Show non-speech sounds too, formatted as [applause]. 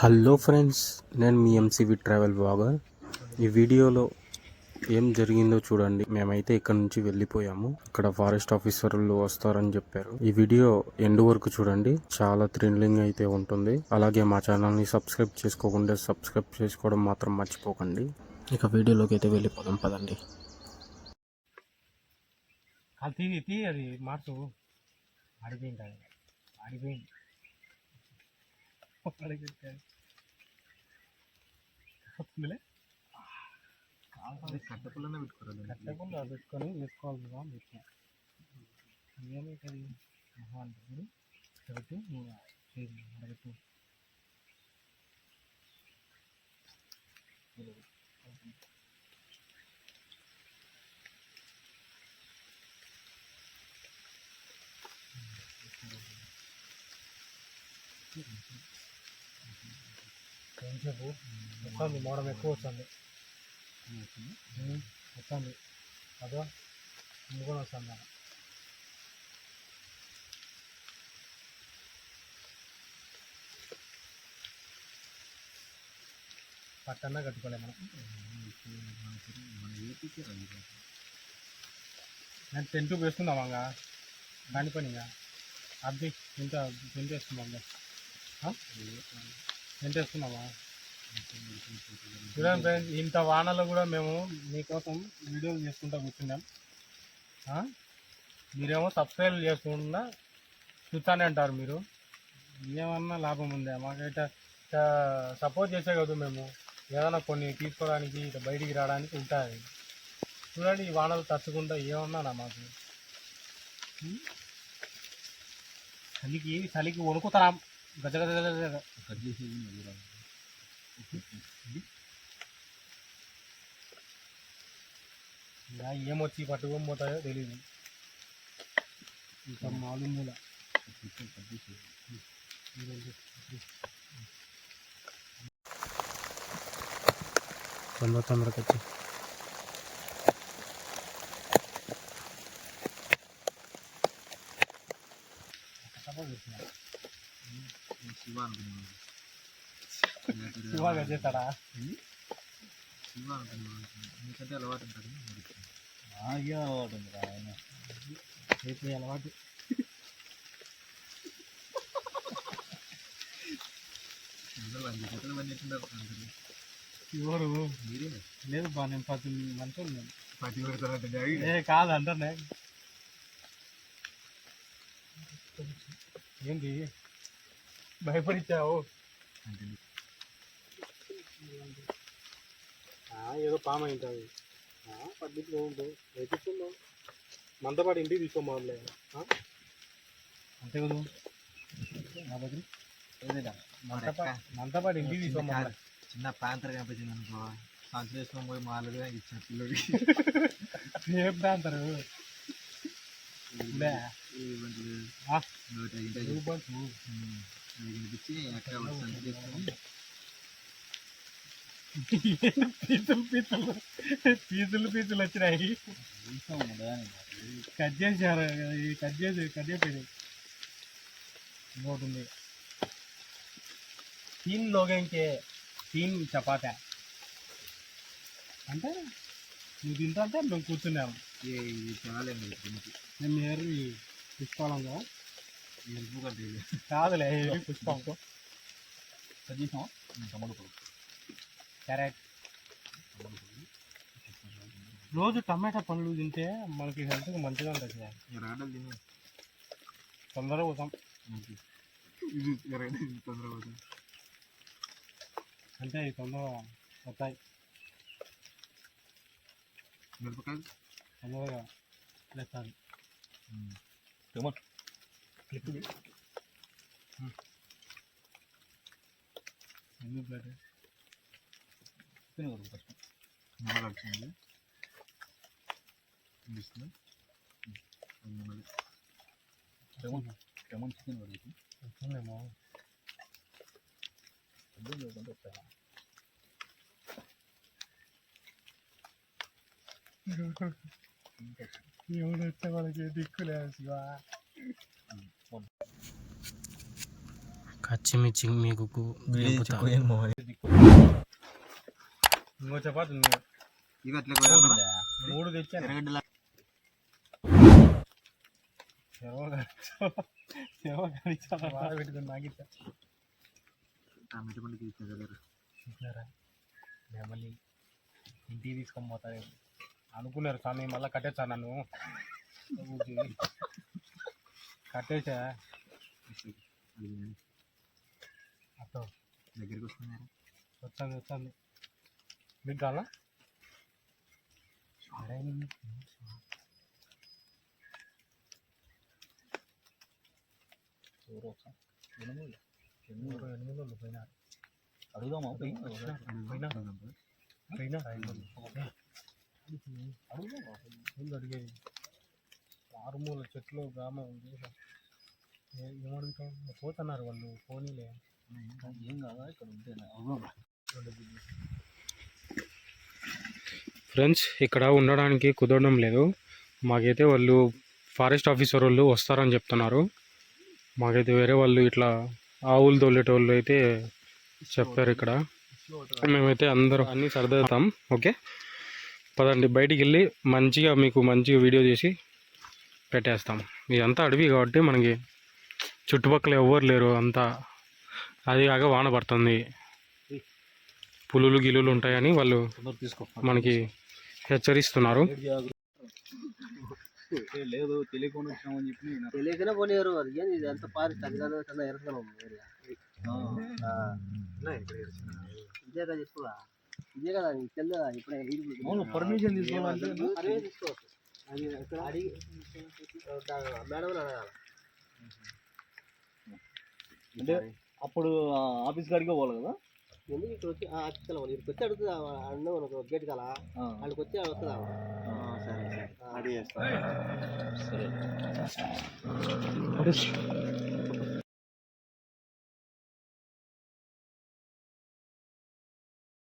Hello friends నేను మీ MCV travel blogger ఈ వీడియోలో ఏం జరిగిందో చూడండి. మేమైతే ఇక్కడ నుంచి వెళ్ళిపోయాము. ఇక్కడ ఫారెస్ట్ ఆఫీసర్లు వస్తారని చెప్పారు. ఈ వీడియో ఎండ్ వరకు చూడండి. చాలా థ్రిల్లింగ్ అయితే ఉంటుంది. అలాగే మా ఛానల్ని సబ్స్క్రైబ్ చేసుకోకుండా సబ్స్క్రైబ్ చేసుకోవడం మాత్రం మర్చిపోకండి. ఇక వీడియోలోకి అయితే వెళ్ళిపోదాం పదండి. అది తీ అది మార్చు. అడిపోయింది అడిపోయింది ఆడిపోయింది ఆడిపోయింది. వస్తుందిలే కట్టపుల్లనే పెట్టుకోరాలి కట్టకుండా పెట్టుకొని వేసుకోవాలి కదా అని పెట్టినా ఏమైతుంది మహా అంటే కాబట్టి నువ్వు చేయి అడగట్టు ఎంతసేపు వస్తుంది మోడం ఎక్కువ వస్తుంది. వస్తుంది అదో ముందు కూడా వస్తుంది పట్టన్నా కట్టుకోలే మనం. నేను టెంట్ వేసుకుందామా దాని పని ఇంకా? అది ఇంత టెంట్ వేసుకుందాం టెంట్ చూడండి ఫ్రెండ్స్ ఇంత వానలో కూడా మేము మీకోసం వీడియోలు చేసుకుంటా కూర్చున్నాం. మీరేమో సబ్స్క్రైబ్ చేసుకుంటున్నా చూస్తానే అంటారు మీరు. ఏమన్నా లాభం ఉందా? మాకైతే సపోర్ట్ చేసే కదా మేము. ఏదైనా కొన్ని తీసుకోవడానికి ఇట్లా బయటికి రావడానికి ఉంటుంది. చూడండి ఈ వానలు తచ్చకుండా ఏమన్నానా మాకు. చలికి చలికి వణుకుతాం గజ గజ గజ గజ. కట్ చేసేది ఏమొచ్చి పట్టుకొని పోతాయో తెలియదు ఇంకా మాలు మూల. కట్ చేసేది తొందర తొందరగా వచ్చి శివ అనుకున్నాను ఇవాళ చేస్తాడా శివ అనుకున్నాను ఎందుకంటే అలవాటు ఉంటుంది బాగా అలవాటు ఉంది ఆయన రేపు అలవాటు అందరూ వంద జతలు పనిచేస్తున్నారు అందరూ ఎవరు మీరే లేదు బా నేను పది మంచి ఉన్నాను పట్టి పెడతారంటే డాడీ ఏ కాదు అంటానే ఏంటి భయపడిచ్చావు? ఏదో పాము అయి ఉంటుంది పద్ధతిలో ఉండు వేపిస్తున్నావు మందపాటి ఇంటికి తీసుకోమాలే అంతే కదా? మంతపాటి ఇంటికి తీసుకోమాలే చిన్న ప్రాంతం కనిపించింది అనుకో. వేసుకొని పోయి మాలలుగా ఇచ్చిన పిల్లడికి ఏం అంటారు లే. వినిపించి అక్కడ సంచి చేసుకొని వచ్చినాయి. కట్ చేశారు ఈ కట్ చేసి కట్ చేసేది ఉంది. తీన్ లోగంకే తీన్ చపాతా. అంటే నువ్వు తింటా అంటే మేము కూర్చున్నాము తినాలండి దీనికి మేము ఏరి పుష్పాలం కదా కాదులే పుష్పం సజీసం టమాటో క్యారెట్. రోజు టమాటా పండ్లు తింటే మనకి హెల్త్కి మంచిగా ఉంటుంది సార్ ఎర్రగడ్డలు తిని. తొందరగా పోతాం. ఇది ఎర్రగడ్డ ఇది తొందరగా పోతుంది అంటే అవి తొందరగా వస్తాయి మిరపకాయలు? తొందరగా లేస్తాయి. టమాటో. ఎందుకు ప్లేట్ తినగలరు ఫస్ట్ నిమ్మలు వచ్చింది ఇస్తుంది మళ్ళీ టమాటో టమాటో చికెన్ పడుతుంది వస్తుందేమో అర్థం లేకుండా వస్తాయా ఎవరు వచ్చే వాళ్ళకి దిక్కు లేదు శివ పచ్చిమిర్చి మీకు. ఇంకో చపాతి మూడు తెచ్చాను. ఇంటికి తీసుకొని పోతారు అనుకున్నారు స్వామి మళ్ళీ [laughs] కట్టేసా నన్ను. కట్టేసా? దగ్గరికి వస్తున్నారు? వచ్చాను వచ్చాను మీకు కావాలా? ఎనిమిది. ఎనిమిది. వాళ్ళు పోయినారు. అడుగుదామా? పోయినా? పోయినా ముందు అడిగేది ఆరుమూల చెట్లు గ్రామం ఏమడుగుతాం పోతున్నారు వాళ్ళు పోనీలే. ఏం కాదా ఇక్కడ ఫ్రెండ్స్ ఇక్కడ ఉండడానికి కుదరడం లేదు. మాకైతే వాళ్ళు ఫారెస్ట్ ఆఫీసర్ వాళ్ళు వస్తారని చెప్తున్నారు. మాకైతే వేరే వాళ్ళు ఇట్లా ఆవులు తోలేటోళ్ళు అయితే చెప్పారు ఇక్కడ. మేమైతే అందరూ అన్నీ సర్దేద్దాం ఓకే? పదండి బయటికి వెళ్ళి మంచిగా మీకు మంచిగా వీడియో చేసి పెట్టేస్తాం. ఇదంతా అడవి కాబట్టి మనకి చుట్టుపక్కల ఎవ్వరు లేరు అంతా. అది కాక వాన పడుతుంది. పులులు గిలులు ఉంటాయని వాళ్ళు తీసుకో మనకి హెచ్చరిస్తున్నారు. లేదు తెలియకుండా చెప్పి తెలియకనే పోనీరు అది ఏంది ఇది ఎంత పారి తగ్గదా ఇదే కదా ఇదే కదా ఇప్పుడే అవును పర్మిషన్ తీసుకోవాలంటే అడిగి తీసుకోవచ్చు. అది ఎక్కడ? అడిగి. మేడం అడగాలి. అంటే అప్పుడు ఆఫీస్ కాడికే పోవాలి కదా? ఎందుకు ఇక్కడ వచ్చి వెళ్ళాలి ఇక్కడికి వచ్చి అడుగుతుందా అన్న మనకు గేట్ కల వాళ్ళకి వచ్చి వస్తుందా సరే సరే. అది సరే.